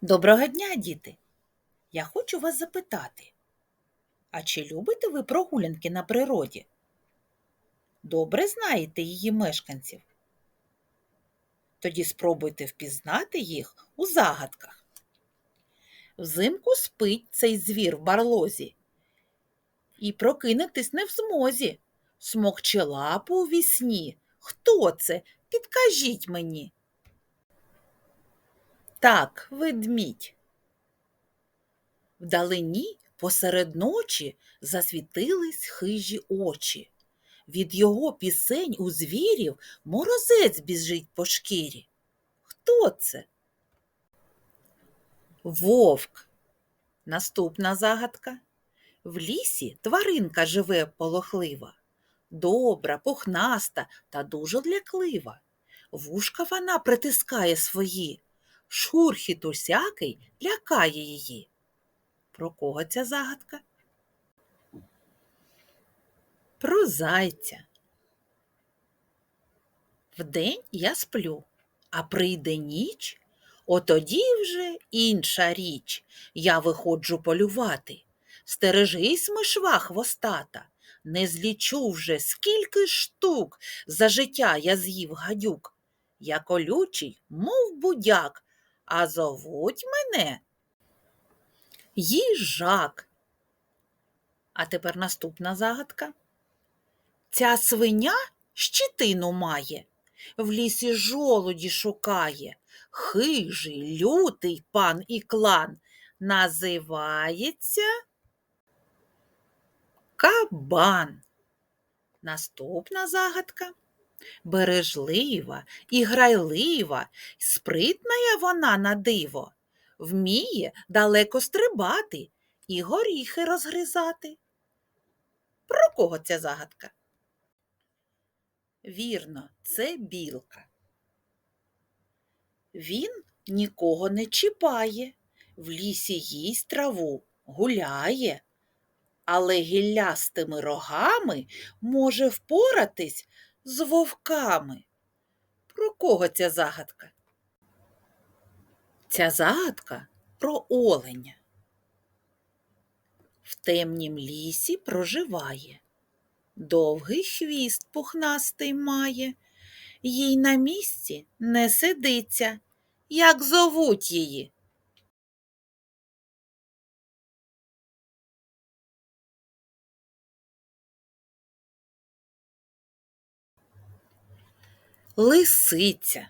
Доброго дня, діти! Я хочу вас запитати, а чи любите ви прогулянки на природі? Добре знаєте її мешканців? Тоді спробуйте впізнати їх у загадках. Взимку спить цей звір в барлозі і прокинутись не в змозі. Смокче лапу у вісні. Хто це? Підкажіть мені. Так, ведмідь. Вдалині посеред ночі засвітились хижі очі. Від його пісень у звірів морозець біжить по шкірі. Хто це? Вовк. Наступна загадка. В лісі тваринка живе полохлива, добра, пухнаста та дуже ляклива. Вушка вона притискає свої, шурхіт усякий лякає її. Про кого ця загадка? Про зайця. Вдень я сплю, а прийде ніч, отоді вже інша річ. Я виходжу полювати. Стережись, мишва хвостата, не злічу вже, скільки штук за життя я з'їв гадюк. Я колючий, мов будяк, а зовуть мене їжак. А тепер наступна загадка. Ця свиня щитину має, в лісі жолуді шукає. Хижий, лютий пан і клан називається кабан. Наступна загадка. Бережлива і грайлива, спритна вона на диво, вміє далеко стрибати і горіхи розгризати. Про кого ця загадка? Вірно, це білка. Він нікого не чіпає, в лісі їсть траву, гуляє, але гіллястими рогами може впоратись з вовками. Про кого ця загадка? Ця загадка про оленя. В темнім лісі проживає, довгий хвіст пухнастий має, їй на місці не сидиться, як зовуть її. Лисиця.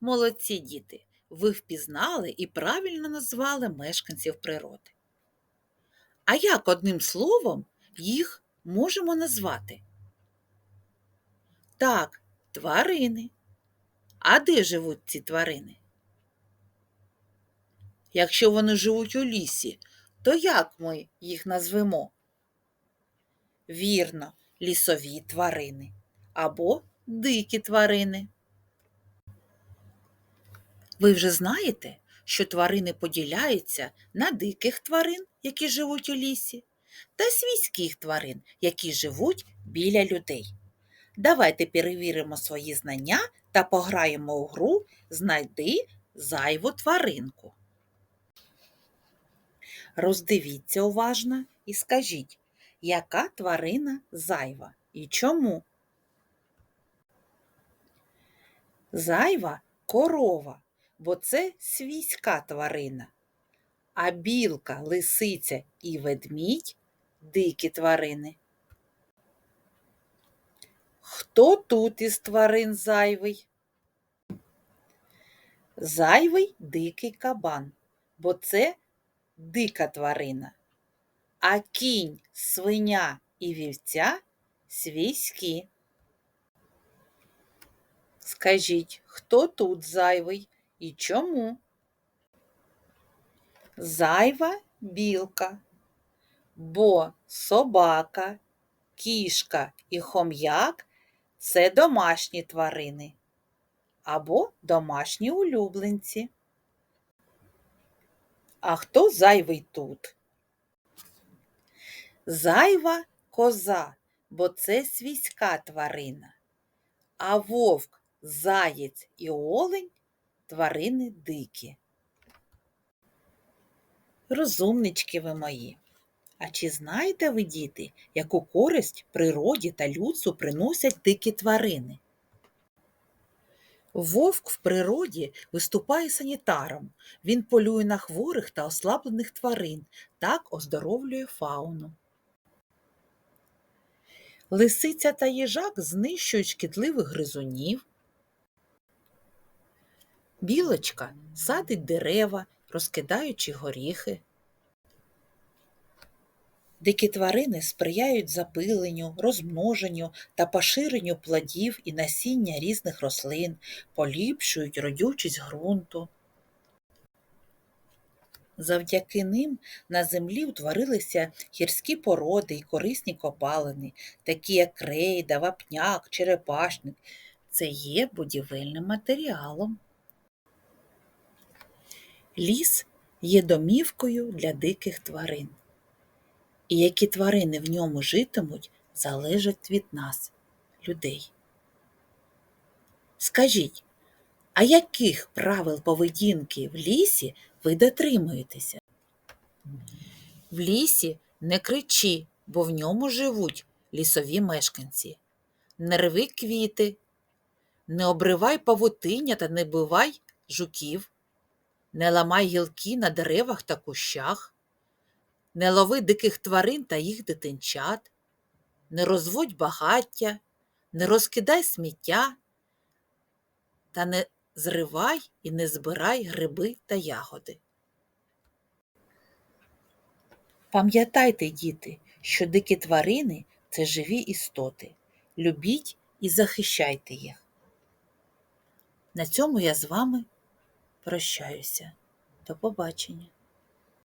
Молодці діти, ви впізнали і правильно назвали мешканців природи. А як одним словом їх можемо назвати? Так, тварини. А де живуть ці тварини? Якщо вони живуть у лісі, то як ми їх назвемо? Вірно, лісові тварини або дикі тварини. Ви вже знаєте, що тварини поділяються на диких тварин, які живуть у лісі, та свійських тварин, які живуть біля людей. Давайте перевіримо свої знання та пограємо у гру Знайди зайву тваринку. Роздивіться уважно і скажіть, яка тварина зайва і чому? Зайва корова, бо це свійська тварина. А білка, лисиця і ведмідь дикі тварини. Хто тут із тварин зайвий? Зайвий дикий кабан, бо це дика тварина. А кінь, свиня і вівця свійські. Скажіть, хто тут зайвий і чому? Зайва білка, бо собака, кішка і хом'як це домашні тварини або домашні улюбленці. А хто зайвий тут? Зайва коза, бо це свійська тварина, а вовк заєць і олень тварини дикі. Розумнички ви мої. А чи знаєте ви, діти, яку користь природі та людству приносять дикі тварини? Вовк в природі виступає санітаром. Він полює на хворих та ослаблених тварин, так оздоровлює фауну. Лисиця та їжак знищують шкідливих гризунів. Білочка садить дерева, розкидаючи горіхи. Дикі тварини сприяють запиленню, розмноженню та поширенню плодів і насіння різних рослин, поліпшують родючість ґрунту. Завдяки ним на землі утворилися гірські породи і корисні копалини, такі як крейда, вапняк, черепашник. Це є будівельним матеріалом. Ліс є домівкою для диких тварин. І які тварини в ньому житимуть, залежать від нас, людей. Скажіть, а яких правил поведінки в лісі ви дотримуєтеся? В лісі не кричи, бо в ньому живуть лісові мешканці. Не рви квіти, не обривай павутиння та не бивай жуків, не ламай гілки на деревах та кущах, не лови диких тварин та їх дитинчат, не розводь багаття, не розкидай сміття та не зривай і не збирай гриби та ягоди. Пам'ятайте, діти, що дикі тварини це живі істоти. Любіть і захищайте їх. На цьому я з вами прощаюся. До побачення.